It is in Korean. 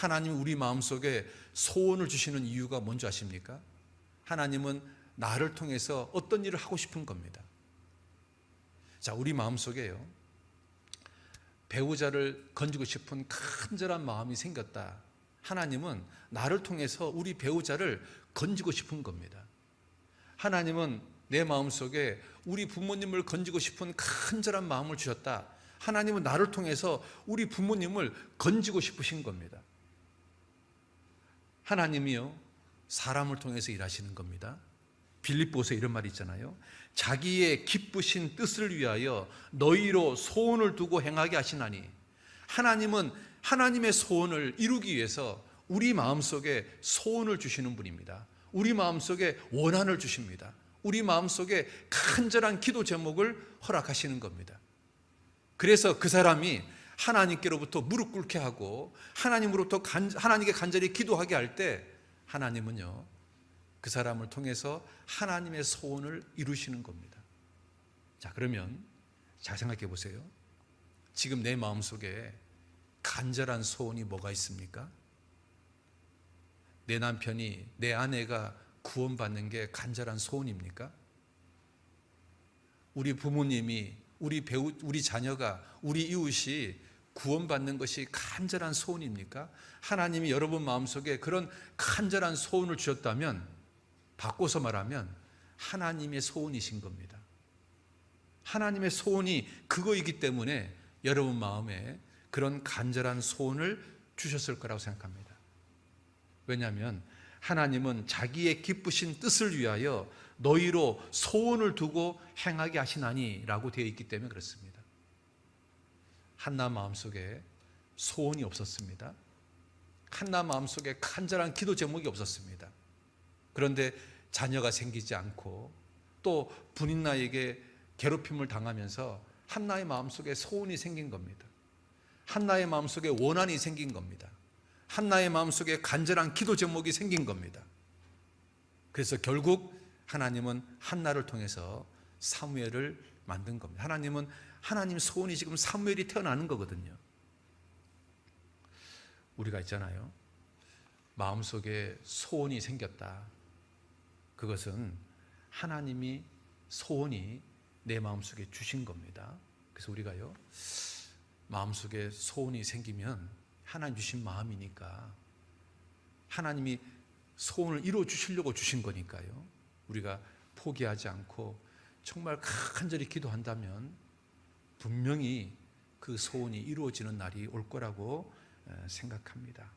하나님 우리 마음속에 소원을 주시는 이유가 뭔지 아십니까? 하나님은 나를 통해서 어떤 일을 하고 싶은 겁니다. 자, 우리 마음속에요. 배우자를 건지고 싶은 간절한 마음이 생겼다. 하나님은 나를 통해서 우리 배우자를 건지고 싶은 겁니다. 하나님은 내 마음속에 우리 부모님을 건지고 싶은 간절한 마음을 주셨다. 하나님은 나를 통해서 우리 부모님을 건지고 싶으신 겁니다. 하나님이요 사람을 통해서 일하시는 겁니다. 빌립보서 이런 말이 있잖아요. 자기의 기쁘신 뜻을 위하여 너희로 소원을 두고 행하게 하시나니 하나님은 하나님의 소원을 이루기 위해서 우리 마음속에 소원을 주시는 분입니다. 우리 마음속에 원한을 주십니다. 우리 마음속에 간절한 기도 제목을 허락하시는 겁니다. 그래서 그 사람이 하나님께로부터 무릎 꿇게 하고 하나님으로부터 간, 하나님께 간절히 기도하게 할 때 하나님은요 그 사람을 통해서 하나님의 소원을 이루시는 겁니다. 자 그러면 잘 생각해 보세요. 지금 내 마음 속에 간절한 소원이 뭐가 있습니까? 내 남편이 내 아내가 구원받는 게 간절한 소원입니까? 우리 부모님이 우리 배우 우리 자녀가 우리 이웃이 구원받는 것이 간절한 소원입니까? 하나님이 여러분 마음속에 그런 간절한 소원을 주셨다면 바꿔서 말하면 하나님의 소원이신 겁니다. 하나님의 소원이 그거이기 때문에 여러분 마음에 그런 간절한 소원을 주셨을 거라고 생각합니다. 왜냐하면 하나님은 자기의 기쁘신 뜻을 위하여 너희로 소원을 두고 행하게 하시나니라고 되어 있기 때문에 그렇습니다. 한나 마음속에 소원이 없었습니다. 한나 마음속에 간절한 기도 제목이 없었습니다. 그런데 자녀가 생기지 않고 또 분인나에게 괴롭힘을 당하면서 한나의 마음속에 소원이 생긴 겁니다. 한나의 마음속에 원한이 생긴 겁니다. 한나의 마음속에 간절한 기도 제목이 생긴 겁니다. 그래서 결국 하나님은 한나를 통해서 사무엘을 만든 겁니다. 하나님은 하나님 소원이 지금 사무엘이 태어나는 거거든요. 우리가 있잖아요. 마음속에 소원이 생겼다. 그것은 하나님이 소원이 내 마음속에 주신 겁니다. 그래서 우리가요. 마음속에 소원이 생기면 하나님 주신 마음이니까 하나님이 소원을 이루어 주시려고 주신 거니까요. 우리가 포기하지 않고 정말 간절히 기도한다면 분명히 그 소원이 이루어지는 날이 올 거라고 생각합니다.